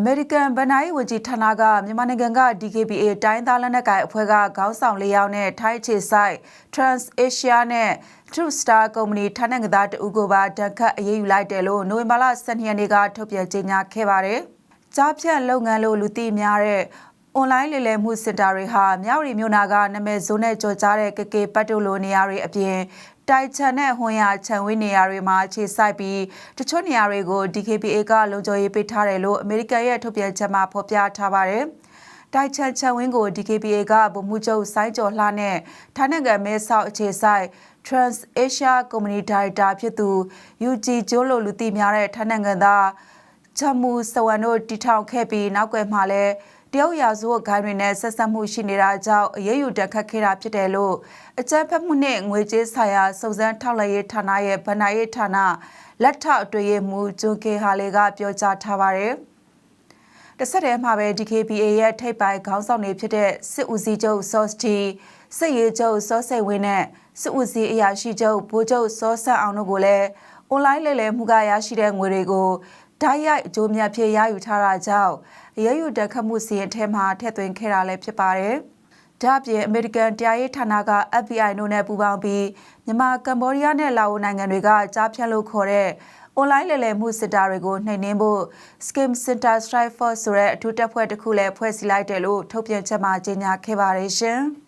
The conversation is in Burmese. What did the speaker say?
အမေရိကန်ဗဏ္ဍာရေးဝန်ကြီးဌာနကမြန်မာနိုင်ငံက DKBA တိုင်းသားလက်နက်ကိုင်အဖွဲ့ကခေါင်းဆောင်၄ယောက်နဲ့ထိုင်းအခြေစိုက် Trans Asia နဲ့ True Star ကုမ္ပဏီဌာနကသားတဦးကိုပါတန်ခတ်အရေးယူလိုက်တယ်လို့နိုဝင်ဘာလ12ရက်နေ့ကထုတ်ပြန်ကြေညာခဲ့ပါတယ်။ကြားဖြတ်လုပ်ငန်းလို့လူသိများတဲ့ အွန်လိုင်းလေလည်မှုစင်တာတွေဟာမြောက်ရီမြို့နာကနာမည်ဇိုးနဲ့ကြော်ကြားတဲ့ကကေပတ်တိုလိုနေရာတွေအပြင်တိုက်ချန်နဲ့ဟွန်ရခြံဝင်းနေရာတွေမှာခြေစိုက်ပြီးတချို့နေရာတွေကို DKBA ကလုံခြုံရေးပေးထားတယ်လို့အမေရိကန်ရဲ့ထုတ်ပြန်ချက်မှာဖော်ပြထားပါတယ်။တိုက်ချန်ခြံဝင်းကို DKBA ကဗိုလ်မှူးချုပ်စိုင်းကျော်လှနဲ့ထိုင်းနိုင်ငံမဲဆောက်အခြေစိုက် Trans Asia ကုမ္ပဏီဒါရိုက်တာဖြစ်သူ UG ကျိုးလိုလူသိများတဲ့ထိုင်းနိုင်ငံသားချမူစဝန်တို့တီထောင်ခဲ့ပြီးနောက်ွယ်မှာလည်း တရုတ်ရာဇဝတ်ဂိုင်းတွေနဲ့ဆက်ဆက်မှုရှိနေတာကြောင့်အရေးယူတက်ခတ်ခဲ့တာဖြစ်တယ်လို့အကြမ်းဖက်မှုနဲ့ငွေကြေးဆိုင်ရာစုံစမ်းထောက်လှမ်းရေးဌာနရဲ့ဗဏ္ဍာရေးဌာနလက်ထောက်အတွင်းမှုဂျွန်ကေဟာလေကပြောကြားထားပါတယ်။တစ်ဆက်တည်းမှာပဲ DKBA ရဲ့ထိပ်ပိုင်းခေါင်းဆောင်တွေဖြစ်တဲ့စစ်ဦးစီးချုပ်စော့စတီစစ်ရေးချုပ်စောစိတ်ဝင်းနဲ့စစ်ဦးစီးအရာရှိချုပ်ဗိုလ်ချုပ်စောဆက်အောင်တို့ကိုလည်းအွန်လိုင်းလေလည်မှုကရရှိတဲ့ငွေတွေကို ဓာတ်ရိုက်အကျိုးမြတ်ဖြစ်ရယူထားတာကြောင့်အရေးယူတက်ခတ်မှုစီရင်ထဲမှာထည့်သွင်းခဲ့တာလည်းဖြစ်ပါတယ်။ဒါ့အပြင်အမေရိကန်တရားရေးဌာနက FBI တို့နဲ့ပူးပေါင်းပြီးမြန်မာကမ္ဘောဒီးယားနဲ့လာအိုနိုင်ငံတွေကကြားဖြတ်လို့ခေါ်တဲ့အွန်လိုင်းလည်လည်မှုစစ်တာတွေကိုနှိမ်နင်းဖို့ Scheme Center Strike Force ဆိုတဲ့အထူးတပ်ဖွဲ့တစ်ခုလည်းဖွဲ့စည်းလိုက်တယ်လို့ထုတ်ပြန်ချက်မှာကြေညာခဲ့ပါတယ်ရှင်။